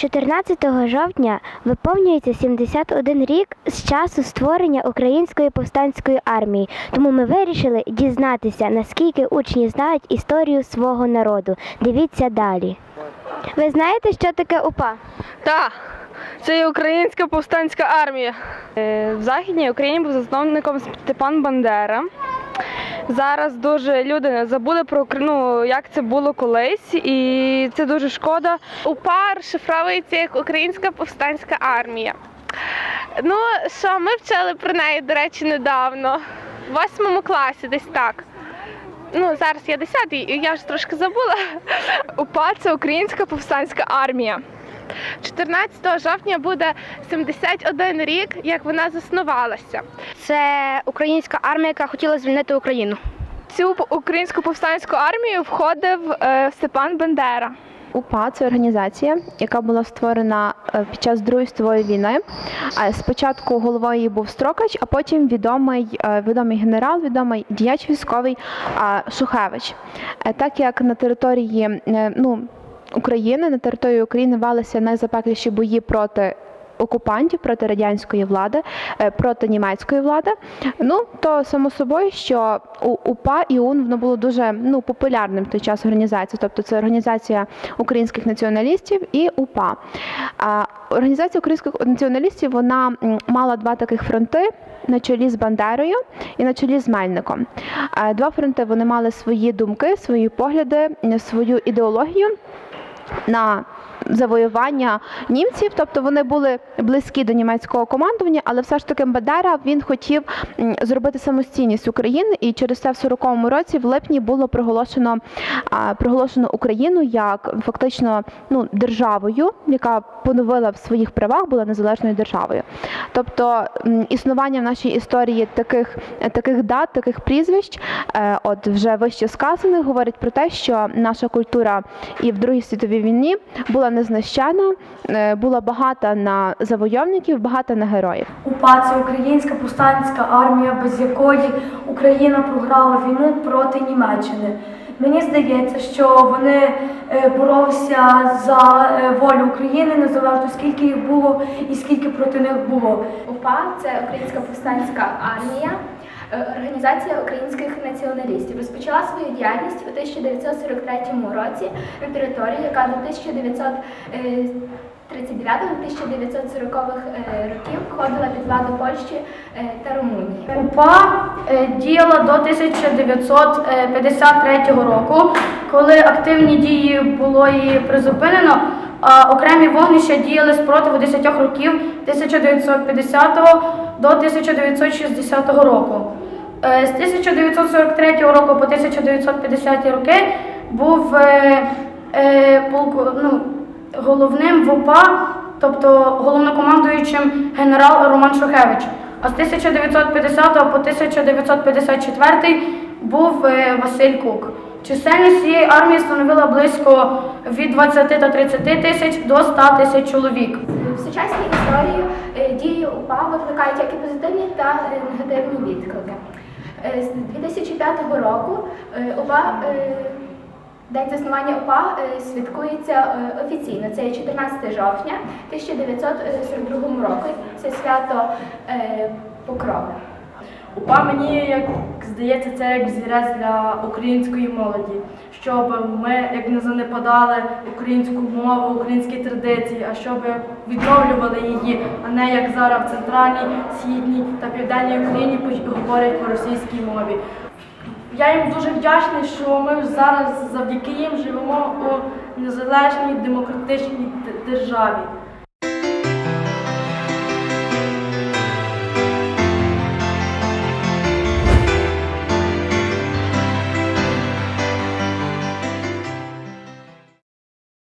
14 жовтня виповнюється 71 рік з часу створення Української повстанської армії. Тому ми вирішили дізнатися, наскільки учні знають історію свого народу. Дивіться далі. Ви знаєте, що таке УПА? Так, це є Українська повстанська армія. Е, В Західній Україні був засновником Степан Бандера. Зараз дуже люди забули про ну, як це було колись, і це дуже шкода. УПА розшифровується як Українська повстанська армія. Ну, що ми вчили про неї, до речі, недавно, в восьмому класі, десь так. Ну, зараз я 10 і я вже трошки забула. УПА це Українська повстанська армія. 14 жовтня буде 71 рік, як вона заснувалася. Це українська армія, яка хотіла звільнити Україну. Цю українську повстанську армію входив е, Степан Бендера. УПА це організація, яка була створена е, під час Другої світової війни. Спочатку головою її був Строкач, а потім відомий, е, відомий генерал, відомий діяч військовий Шухевич. Так як на території ну, України, на території України велися найзапекліші бої проти окупантів, проти радянської влади, е, проти німецької влади. Ну то само собою, що у УПА і УН воно було дуже ну популярним в той час організація. Тобто це організація українських націоналістів і УПА. А організація українських націоналістів вона мала два таких фронти. На чолі з Бандерою і на чолі з Мельником. Е, Два фронти вони мали свої думки, свої погляди, свою ідеологію на завоювання німців, тобто вони були близькі до німецького командування, але все ж таки Бадера він хотів зробити самостійність України, і через це в 40-му році в липні було проголошено проголошено Україну як фактично ну державою, яка поновила в своїх правах, була незалежною державою. Тобто існування в нашій історії таких, таких дат, таких прізвищ, е, от вже вище сказаних, говорить про те, що наша культура і в Другій світовій війні була незнищена, е, була багата на завойовників, багата на героїв. УПА це Українська повстанська армія, без якої Україна програла війну проти Німеччини. Мені здається, що вони е, боролися за е, волю України, незалежно скільки їх було і скільки проти них було. УПА це Українська повстанська армія, е, організація українських націоналістів. Розпочала свою діяльність у 1943 році на території, яка до 1939-1940 років входила під владу Польщі е, та Румунії. УПА е, діяла до 1953 року, коли активні дії було її призупинено. А окремі вогнища діяли спротиву 10 років 1950 до 1960 року. Е, З 1943 року по 1950 роки був е, е, полку- ну, головним в УПА, тобто головнокомандуючим генерал Роман Шухевич. А з 1950 по 1954 був е, Василь Кук. Чисельність цієї армії становила близько від 20 та 30 тисяч до 100 тисяч чоловік. В сучасній історії е, дії УПА викликають як і позитивні та негативні відклики. Е, З 2005 року УПА, День заснування УПА е, святкується е, офіційно. Це 14 жовтня 1942 року. Це свято е, Покрови. УПА мені як здається, це як зірець для української молоді, щоб ми як не занепадали українську мову, українські традиції, а щоб відновлювали її, а не як зараз в центральній, східній та південній Україні говорять по російській мові. Я їм дуже вдячний, що ми зараз завдяки їм живемо у незалежній демократичній державі.